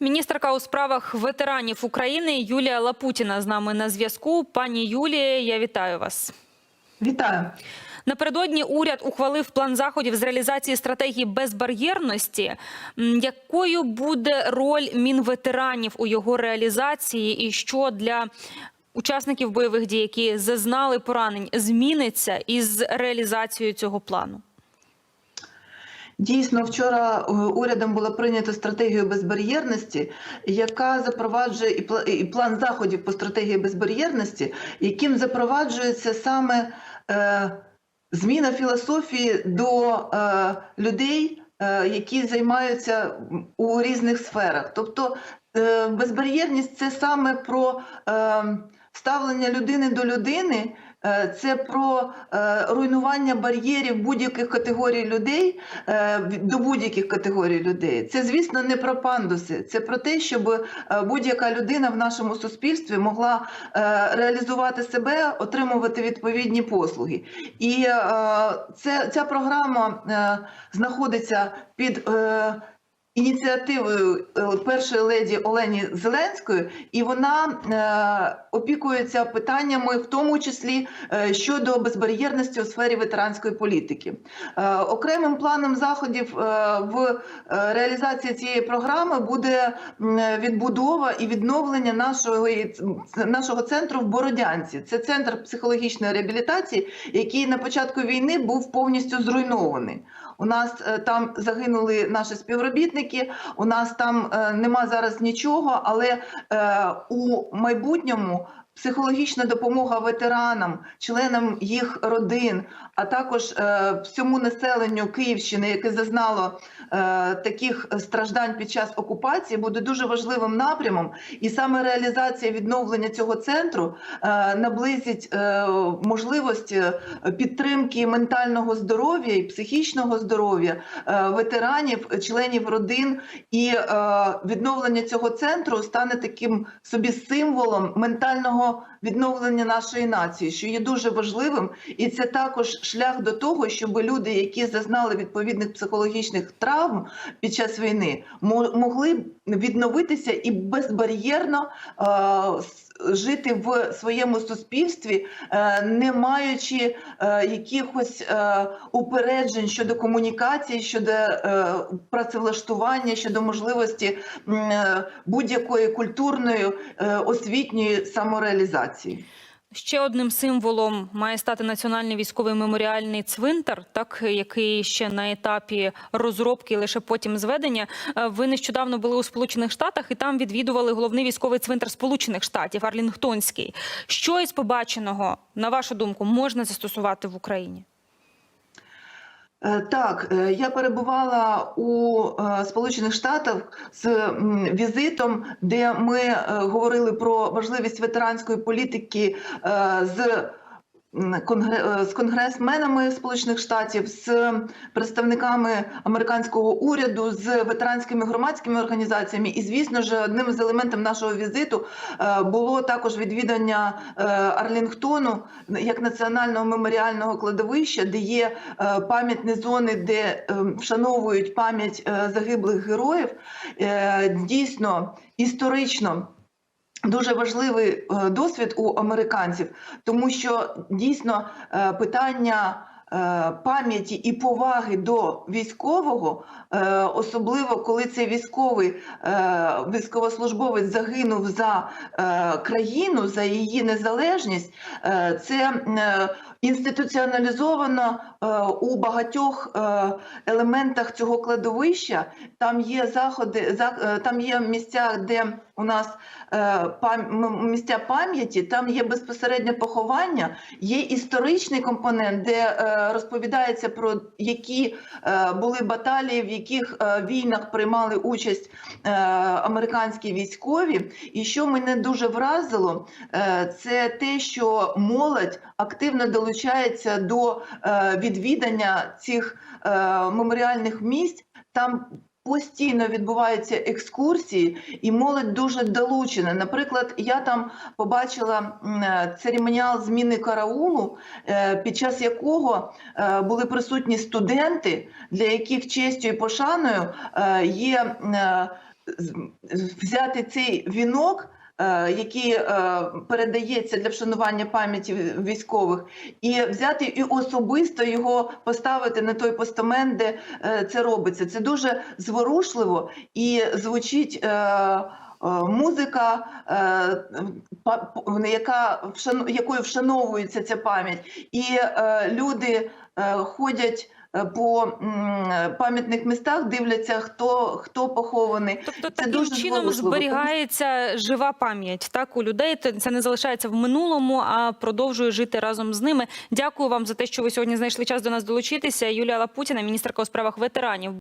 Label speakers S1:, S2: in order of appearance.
S1: Міністерка у справах ветеранів України Юлія Лапутіна з нами на зв'язку. Пані Юлія, я вітаю вас.
S2: Вітаю.
S1: Напередодні уряд ухвалив план заходів з реалізації стратегії безбар'єрності. Якою буде роль мінветеранів у його реалізації, і що для учасників бойових дій, які зазнали поранень, зміниться із реалізацією цього плану?
S2: Дійсно, вчора е, урядом було прийнято стратегію безбар'єрності, яка запроваджує і план заходів по стратегії безбар'єрності, яким запроваджується саме е, зміна філософії до е, людей, які займаються у різних сферах. Тобто безбар'єрність це саме про е, ставлення людини до людини. Е, Це про е, руйнування бар'єрів будь-яких категорій людей е, до будь-яких категорій людей. Це, звісно, не про пандуси. Це про те, щоб будь-яка людина в нашому суспільстві могла реалізувати себе, отримувати відповідні послуги. І це, ця програма знаходиться під. Ініціативою е, першої леді Олені Зеленської, і вона е, опікується питаннями, в тому числі е, щодо безбар'єрності у сфері ветеранської політики. Окремим планом заходів в реалізації цієї програми буде відбудова і відновлення нашого, нашого центру в Бородянці. Це центр психологічної реабілітації, який на початку війни був повністю зруйнований. У нас там загинули наші співробітники. У нас там е, нема зараз нічого, але е, у майбутньому. Психологічна допомога ветеранам, членам їх родин, а також е, всьому населенню Київщини, яке зазнало е, таких страждань під час окупації, буде дуже важливим напрямом. І саме реалізація відновлення цього центру е, наблизить можливість е, підтримки ментального здоров'я і психічного здоров'я ветеранів, членів родин, і відновлення цього центру стане таким собі символом ментального відновлення нашої нації, що є дуже важливим, і це також шлях до того, щоб люди, які зазнали відповідних психологічних травм під час війни, мо- могли відновитися і безбар'єрно е, жити в своєму суспільстві, е, не маючи е, якихось е, упереджень щодо комунікації, щодо працевлаштування, щодо можливості будь-якої культурної освітньої самореалізації.
S1: Ще одним символом має стати національний військовий меморіальний цвинтар, так який ще на етапі розробки, і лише потім зведення. Е, Ви нещодавно були у Сполучених Штатах і там відвідували головний військовий цвинтар Сполучених Штатів Арлінгтонський. Що із побаченого, на вашу думку, можна застосувати в Україні?
S2: Е, Так, е, я перебувала у е, Сполучених Штатах з візитом, де ми говорили про важливість ветеранської політики з. Е, З конгресменами Сполучених Штатів, з представниками американського уряду, з ветеранськими громадськими організаціями, і звісно ж, одним з елементів нашого візиту е, було також відвідання е, Арлінгтону як національного меморіального кладовища, де є пам'ятні зони, де вшановують пам'ять загиблих героїв. Дійсно історично. Дуже важливий е, досвід у американців, тому що дійсно е, питання е, пам'яті і поваги до військового, особливо коли цей військовий військовослужбовець загинув за країну, за її незалежність, це інституціоналізовано е, у багатьох е, елементах цього кладовища. Там є заходи, за- е, там є місця, де у нас місця пам'яті, там є безпосереднье поховання, є історичний компонент, де розповідається про які були баталії, в яких війнах приймали участь американські військові. І що мене дуже вразило, це те, що молодь активно долучається до е, відвідання цих е, меморіальних місць. Там Постійно відбуваються екскурсії, і молодь дуже долучена. Наприклад, я там побачила е, церемоніал зміни караулу, під час якого були присутні студенти, для яких честю і пошаною є взяти цей вінок. Е, Який е, передається для вшанування пам'яті військових, і взяти і особисто його поставити на той постамент, де е, це робиться. Це дуже зворушливо і звучить. Музика, яка якою вшановується ця пам'ять, і люди ходять по пам'ятних містах, дивляться, хто, хто похований.
S1: Тобто
S2: Це
S1: таким
S2: дуже
S1: чином зберігається жива пам'ять так у людей. Це- Це не залишається в минулому, а продовжує жити разом з ними. Дякую вам за те, що ви сьогодні знайшли час до нас долучитися. Юлія Лапутіна, міністерка у справах ветеранів.